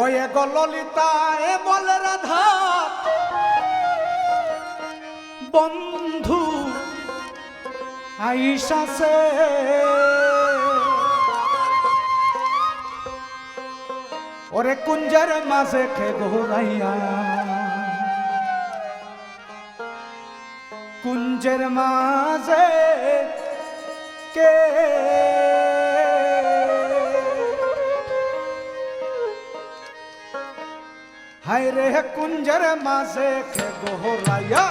ওই গো ললিতা, এ বলে রাধা। বন্ধু, আইসা সে। ওরে কুঞ্জর মাঝে খে ঘোরাইয়া। কুঞ্জের মাঝে কে হায় রে কুঞ্জর মাঝে কে ঘোরাইয়া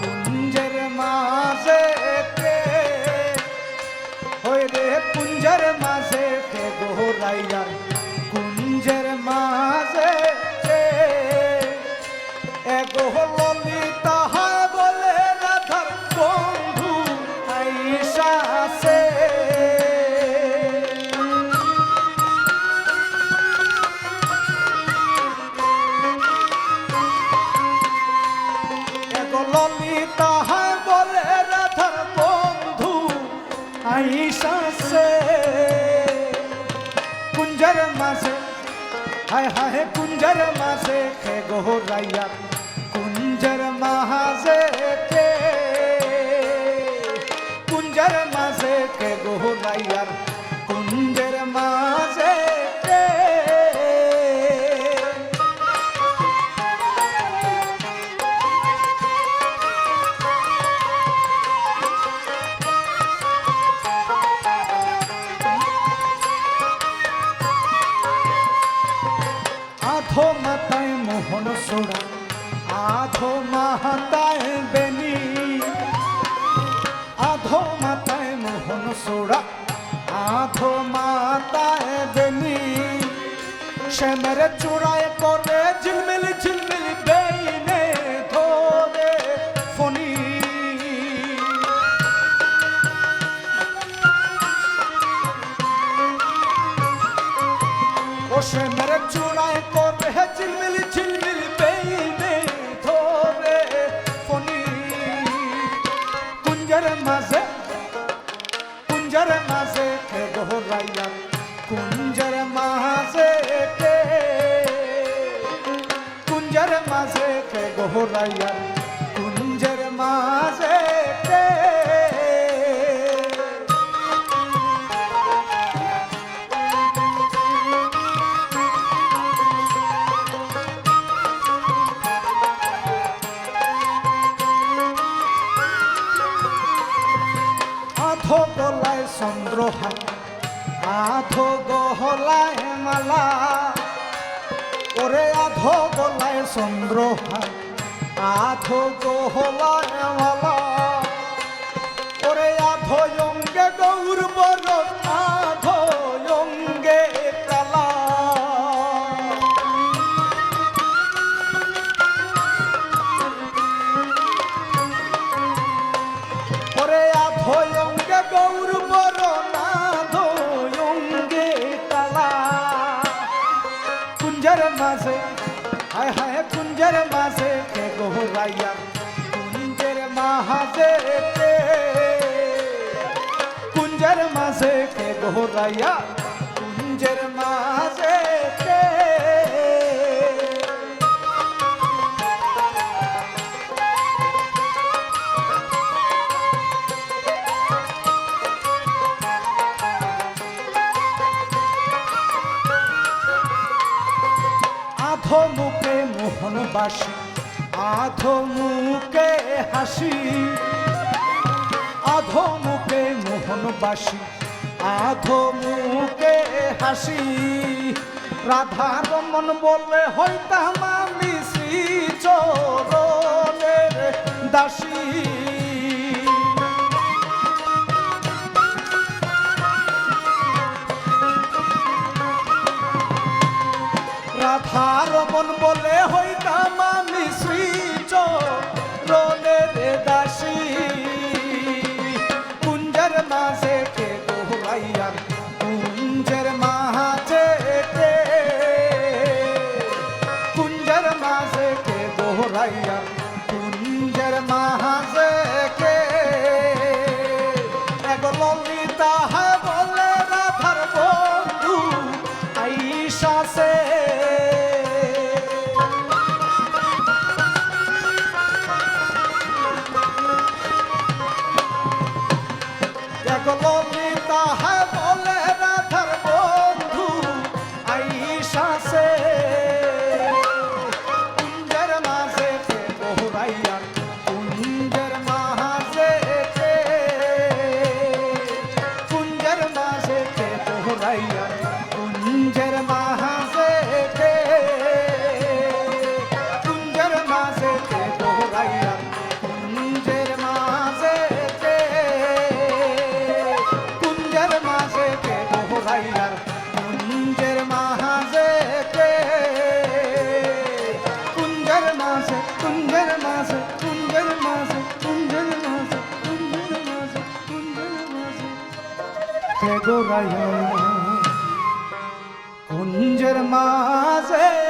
কুঞ্জের মাঝে কে হই রে কুঞ্জর মাঝে কে ঘোরাইয়া কুঞ্জের মাঝে হায় হায় কুঞ্জর মাঝে খে গোহরাইয়া, কুঞ্জর মাঝে কে? কুঞ্জর মাঝে কে গোহরাইয়া, কুঞ্জর মাঝে মোহন আধো মাথায় বেনি। আধো মাথায় মোহন সোড়া। আধো মাথায় বেনি। শ্যামের চূড়ায় করে ঝিলমিল ঝিলমিল বেইনে ধরে ফণি। বসে মেরে চূড়ায় করে ঝিলমিল কে গোহরাইয়া কুঞ্জের মাঝে কুঞ্জের মাঝে কে গোহরাইয়া কুঞ্জের মাঝে কে? আধো গহলায় মালা ওরে আধো গলায় চন্দ্রহার। আধো গহলায় হায় হায় কুঞ্জের মাঝে কে গোহরাইয়া কুঞ্জের মাঝে কে কুঞ্জর মাঝে কে গোহরাইয়া কুঞ্জের মাঝে আধো মুখে মোহন বাসি আধো মুখে হাসি। আধো মুখে মোহন বাসি আধো মুখে হাসি। রাধা রমন বলে, হইতাম আমি শ্রী দাসী। কে গোহরাইয়ার কুঞ্জর মাঝে কে কে গো রাইয়া কুঞ্জের মাঝে